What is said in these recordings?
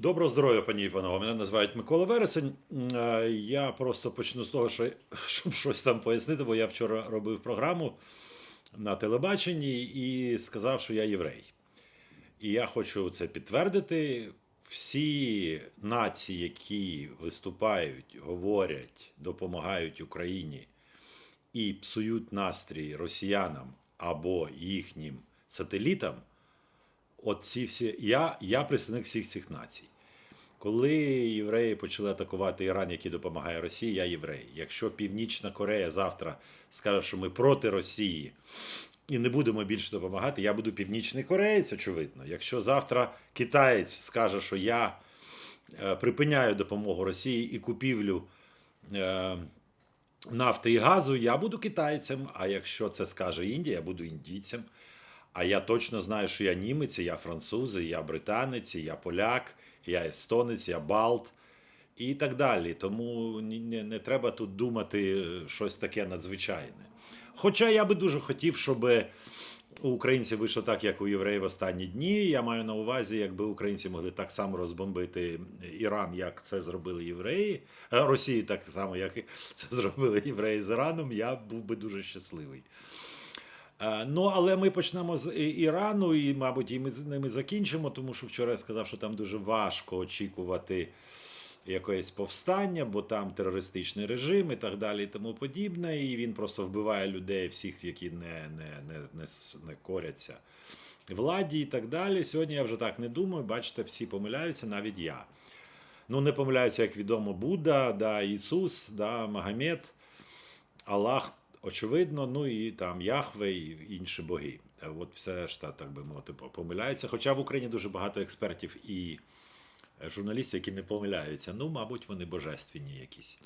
Доброго здоров'я, пані і панове. Мене називають Микола Вересень. Е, Я просто почну з того, що щоб щось там пояснити, бо я вчора робив програму на телебаченні і сказав, що я єврей. І я хочу це підтвердити. Всі нації, які виступають, говорять, допомагають Україні і псують настрій росіянам або їхнім сателітам, от ці всі, я, я представник всіх цих націй. Коли євреї почали атакувати Іран, який допомагає Росії, я єврей. Якщо Північна Корея завтра скаже, що ми проти Росії і не будемо більше допомагати, я буду північний кореєць, очевидно. Якщо завтра китаєць скаже, що я е, припиняю допомогу Росії і купівлю е, нафти і газу, я буду китайцем. А якщо це скаже Індія, я буду індійцем. А я точно знаю, що я німець, я француз, я британець, я поляк, я естонець, я балт і так далі. Тому не, не треба тут думати е, щось таке надзвичайне. Хоча я би дуже хотів, щоб у українців вийшло так, як у євреїв останні дні. Я маю на увазі, якби українці могли так само розбомбити Іран, як це зробили євреї, е, Росію так само, як це зробили євреї з Іраном, я був би дуже щасливий. Е, Ну, але ми почнемо з Ірану, і, мабуть, і ми з ними закінчимо, тому що вчора я сказав, що там дуже важко очікувати якоїсь повстання, бо там терористичний режим і так далі, і тому подібне. І він просто вбиває людей, всіх, які не, не, не, не, не коряться владі і так далі. Сьогодні я вже так не думаю. Бачите, всі помиляються, навіть я. Ну, не помиляються, як відомо, Будда, да, Ісус, да, Магомед, Аллах, очевидно, ну і там Яхве і інші боги. От все ж та, так би мовити, помиляється. Хоча в Україні дуже багато експертів і е, журналістів, які не помиляються. Ну, мабуть, вони божественні якісь.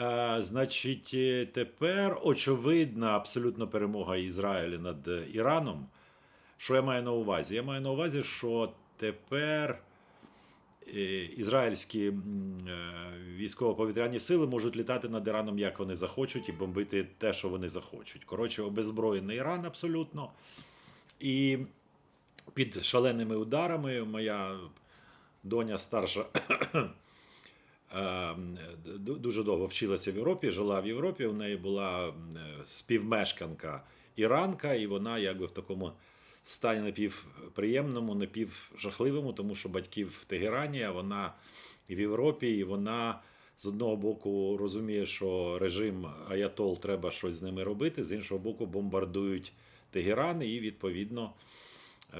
Е, значить, е, тепер очевидна абсолютно перемога Ізраїля над Іраном. Що я маю на увазі? Я маю на увазі, що тепер ізраїльські е, військово-повітряні сили можуть літати над Іраном, як вони захочуть, і бомбити те, що вони захочуть. Коротше, обезброєний Іран абсолютно. І під шаленими ударами моя доня старша е, дуже довго вчилася в Європі, жила в Європі. У неї була е, співмешканка іранка, і вона якби в такому стані напівприємному, напівжахливому, тому що батьків в Тегерані, а вона і в Європі, і вона. З одного боку розуміє, що режим Аятол треба щось з ними робити, з іншого боку, бомбардують Тегеран, і відповідно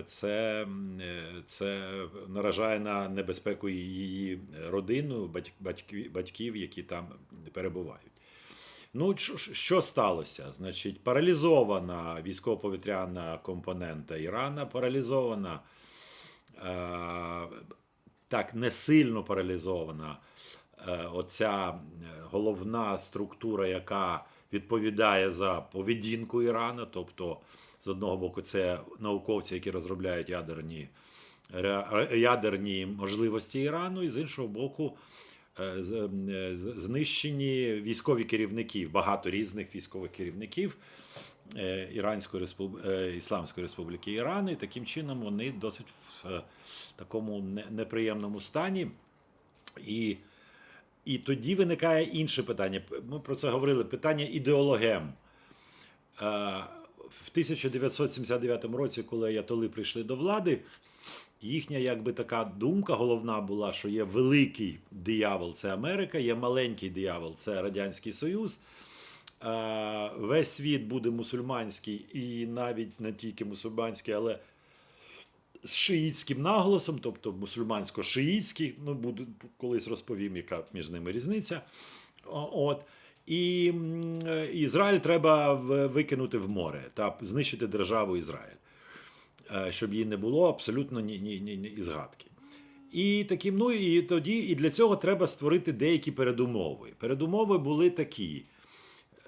це, е, це наражає на небезпеку її родину, батьк- батьків, батьків, які там перебувають. Ну, що- сталося? Значить, паралізована військово-повітряна компонента Ірана, паралізована, е, так не сильно паралізована е, оця е, головна структура, яка відповідає за поведінку Ірана, тобто, з одного боку, це науковці, які розробляють ядерні, ядерні можливості Ірану, і з іншого боку, знищені військові керівники, багато різних військових керівників е, Іранської Респуб... е, Ісламської Республіки Іран, і таким чином вони досить в е, такому неприємному стані. І, і тоді виникає інше питання. Ми про це говорили: питання ідеологем. В 1979 році, коли аятоли прийшли до влади, їхня якби така думка головна була, що є великий диявол це Америка, є маленький диявол це Радянський Союз. Е, Весь світ буде мусульманський і навіть не тільки мусульманський, але з шиїтським наголосом, тобто мусульмансько-шиїтський. Ну, буду колись розповім, яка між ними різниця. От. І е, Ізраїль треба викинути в море та знищити державу Ізраїль, е, щоб її не було абсолютно ні, ні, ні, ні згадки. І таким, ну і тоді, і для цього треба створити деякі передумови. Передумови були такі,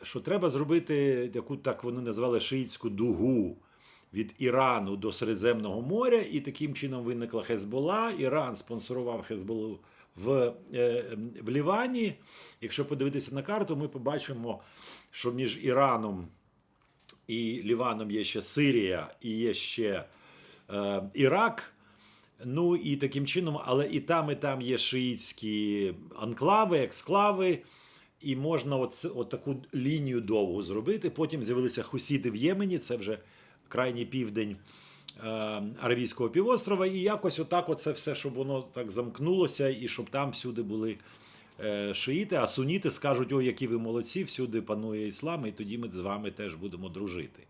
що треба зробити яку так вони назвали шиїцьку дугу від Ірану до Середземного моря, і таким чином виникла Хезбола. Іран спонсорував Хезболу в, е, в Лівані. Якщо подивитися на карту, ми побачимо, що між Іраном і Ліваном є ще Сирія і є ще е, Ірак. Ну і таким чином, але і там, і там є шиїцькі анклави, ексклави, і можна от, от лінію довгу зробити. Потім з'явилися хусіди в Ємені, це вже крайній південь Аравійського півострова, і якось отак оце все, щоб воно так замкнулося, і щоб там всюди були е, шиїти, а суніти скажуть, ой, які ви молодці, всюди панує іслам, і тоді ми з вами теж будемо дружити.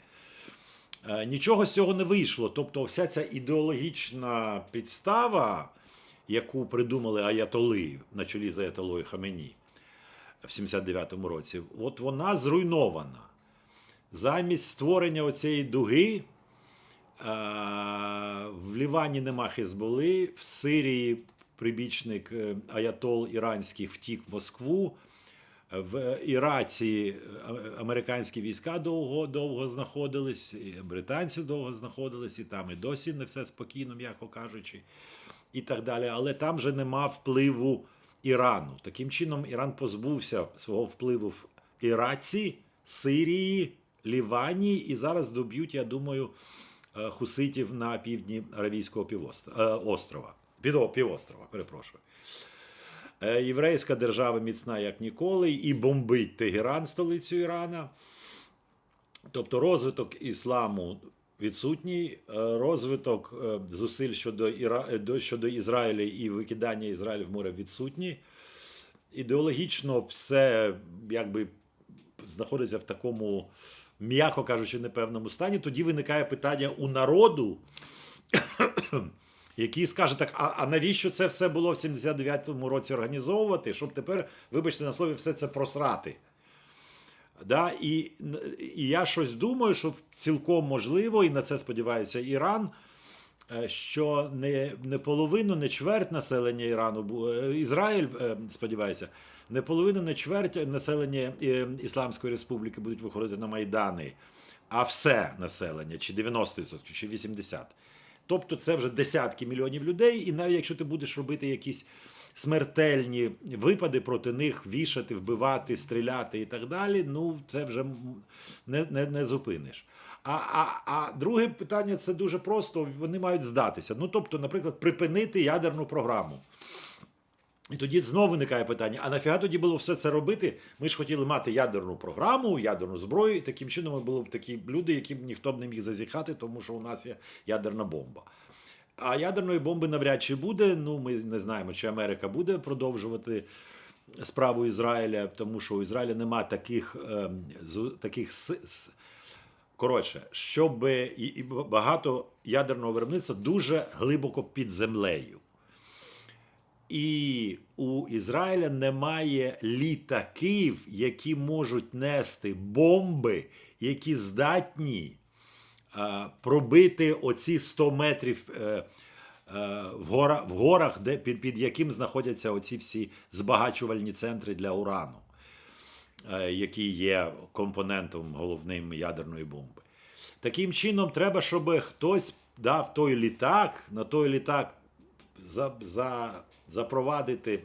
Е, Нічого з цього не вийшло. Тобто, вся ця ідеологічна підстава, яку придумали аятоли на чолі з аятолою Хамені в 79-му році, от вона зруйнована. Замість створення оцієї дуги. Е, В Лівані нема Хезболи, в Сирії прибічник е, аятол іранських втік в Москву. В Іраці е, американські війська довго довго знаходились, і британці довго знаходились, і там і досі не все спокійно, м'яко кажучи, і так далі. Але там вже нема впливу Ірану. Таким чином, Іран позбувся свого впливу в Іраці, Сирії, Лівані, і зараз доб'ють, я думаю, хуситів на півдні Аравійського півострова, острова. Півострова, перепрошую. Е, Єврейська держава міцна як ніколи, і бомбить Тегеран, столицю Ірана. Тобто розвиток ісламу відсутній, е, розвиток е, зусиль щодо, Іра... е, щодо Ізраїля і викидання Ізраїля в море відсутні. Ідеологічно все якби знаходиться в такому, м'яко кажучи, непевному стані. Тоді виникає питання у народу, який скаже так: а, а навіщо це все було в 79-му році організовувати, щоб тепер, вибачте на слові, все це просрати? Да? І, і я щось думаю, що цілком можливо, і на це сподівається Іран. е, Що не, не половину, не чверть населення Ірану, е, Ізраїль, е, сподівається, не половину, не чверть населення е, Ісламської Республіки будуть виходити на Майдани, а все населення, чи 90%, чи 80%. Тобто це вже десятки мільйонів людей, і навіть якщо ти будеш робити якісь смертельні випади проти них, вішати, вбивати, стріляти і так далі, ну це вже не, не, не зупиниш. А, а, а друге питання це дуже просто: вони мають здатися. Ну, тобто, наприклад, припинити ядерну програму. І тоді знову виникає питання: а нафіга тоді було все це робити? Ми ж хотіли мати ядерну програму, ядерну зброю, і таким чином ми були б такі люди, яким ніхто б не міг зазіхати, тому що у нас є ядерна бомба. А ядерної бомби навряд чи буде. Ну, ми не знаємо, чи Америка буде продовжувати справу Ізраїля, тому що у Ізраїля нема таких, ем, з- таких с- с- коротше, щоб і, і багато ядерного виробництва дуже глибоко під землею. І у Ізраїля немає літаків, які можуть нести бомби, які здатні пробити оці 100 метрів е, е, в горах, де, під, під яким знаходяться оці всі збагачувальні центри для урану, е, які є компонентом головним ядерної бомби. Таким чином, треба, щоб хтось дав той літак, на той літак за, за, запровадити,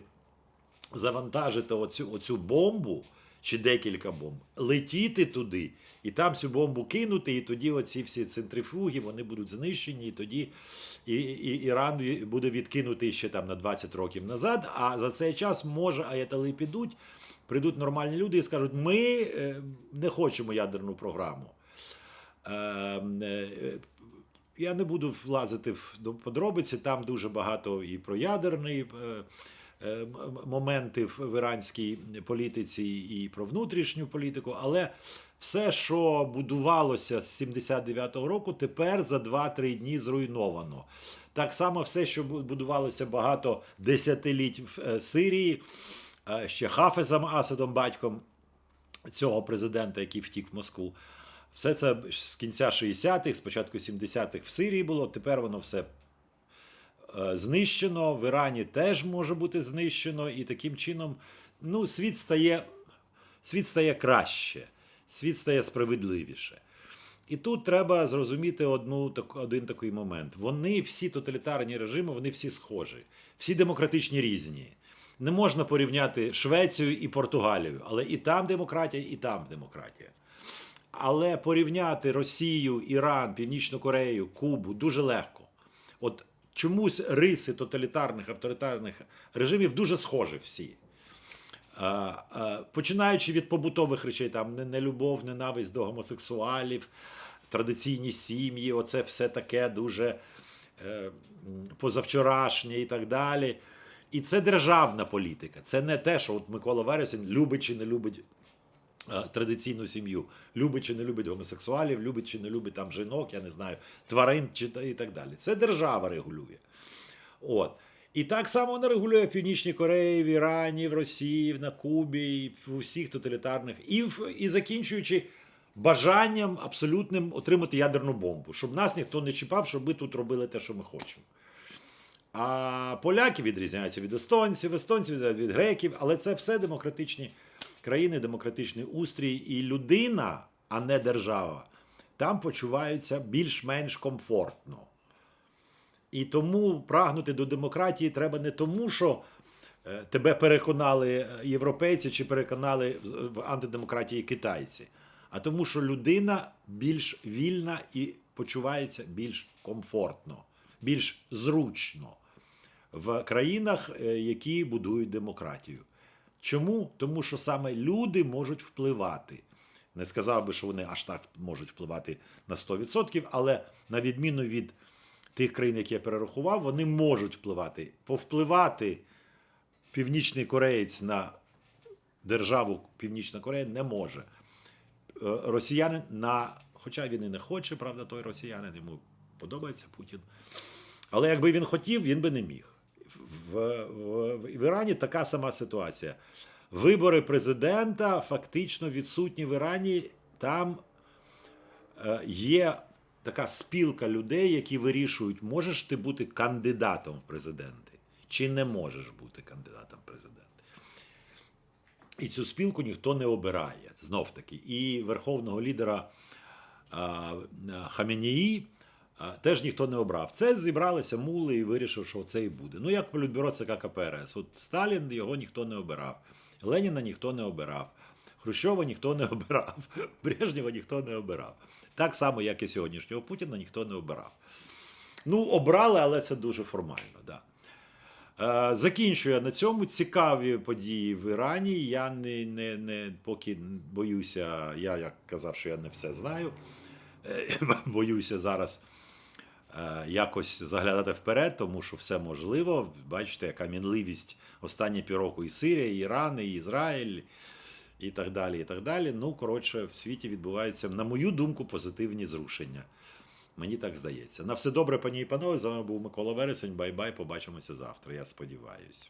завантажити оцю, оцю бомбу чи декілька бомб, летіти туди і там цю бомбу кинути, і тоді оці всі центрифуги вони будуть знищені, і тоді і, і, Іран буде відкинутий ще там на 20 років назад. А за цей час може аятали підуть, прийдуть нормальні люди і скажуть: ми е, не хочемо ядерну програму. Я не буду влазити в подробиці, там дуже багато і про ядерні е, е, моменти в іранській політиці, і про внутрішню політику, але все, що будувалося з 79-го року, тепер за 2-3 дні зруйновано. Так само все, що будувалося багато десятиліть в е, Сирії, ще Хафезом Асадом, батьком цього президента, який втік в Москву. Все це з кінця 60-х, спочатку 70-х в Сирії було, тепер воно все е, знищено. В Ірані теж може бути знищено, і таким чином ну, світ стає, світ стає краще, світ стає справедливіше. І тут треба зрозуміти одну, один такий момент. Вони всі тоталітарні режими, вони всі схожі, всі демократичні різні. Не можна порівняти Швецію і Португалію, але і там демократія, і там демократія. Але порівняти Росію, Іран, Північну Корею, Кубу дуже легко. От чомусь риси тоталітарних авторитарних режимів дуже схожі всі. Починаючи від побутових речей, там не- нелюбов, ненависть до гомосексуалів, традиційні сім'ї, оце все таке дуже е, позавчорашнє і так далі. І це державна політика. Це не те, що от Микола Вересень любить чи не любить традиційну сім'ю, любить чи не любить гомосексуалів, любить чи не любить там жінок, я не знаю, тварин чи і так далі. Це держава регулює. От. І так само вона регулює в Північній Кореї, в Ірані, в Росії, на Кубі, в усіх тоталітарних, і, і закінчуючи бажанням абсолютним отримати ядерну бомбу, щоб нас ніхто не чіпав, щоб ми тут робили те, що ми хочемо. А поляки відрізняються від естонців, естонці відрізняються від греків, але це все демократичні країни, демократичний устрій, і людина, а не держава, там почуваються більш-менш комфортно. І тому прагнути до демократії треба не тому, що е, тебе переконали е, європейці чи переконали в- антидемократії китайці, а тому, що людина більш вільна і почувається більш комфортно, більш зручно в країнах, е, які будують демократію. Чому? Тому що саме люди можуть впливати. Не сказав би, що вони аж так можуть впливати на 100%, але на відміну від тих країн, які я перерахував, вони можуть впливати. Повпливати північний кореєць на державу Північна Корея не може. Е, Росіянин на, хоча він і не хоче, правда, той росіянин, йому подобається Путін. Але якби він хотів, він би не міг. В, в, в Ірані така сама ситуація. Вибори президента фактично відсутні в Ірані. Там е, є така спілка людей, які вирішують, можеш ти бути кандидатом в президенти, чи не можеш бути кандидатом в президенти. І цю спілку ніхто не обирає знов таки. І верховного лідера а, теж ніхто не обрав. Це зібралися мули і вирішив, що це і буде. Ну, як політбюро ЦК КПРС. От Сталін його ніхто не обирав, Леніна ніхто не обирав, Хрущова ніхто не обирав, Брежнєва ніхто не обирав. Так само, як і сьогоднішнього Путіна ніхто не обирав. Ну, обрали, але це дуже формально. Да. Е, Закінчую я на цьому цікаві події в Ірані. Я не, не, не поки боюся, я як казав, що я не все знаю. Е, Боюся зараз якось заглядати вперед, тому що все можливо. Бачите, яка мінливість останні півроку і Сирія, і Іран, і Ізраїль, і так далі. І так далі. Ну, коротше, в світі відбуваються, на мою думку, позитивні зрушення. Мені так здається. На все добре, пані і панове. З вами був Микола Вересень. Бай-бай. Побачимося завтра. Я сподіваюся.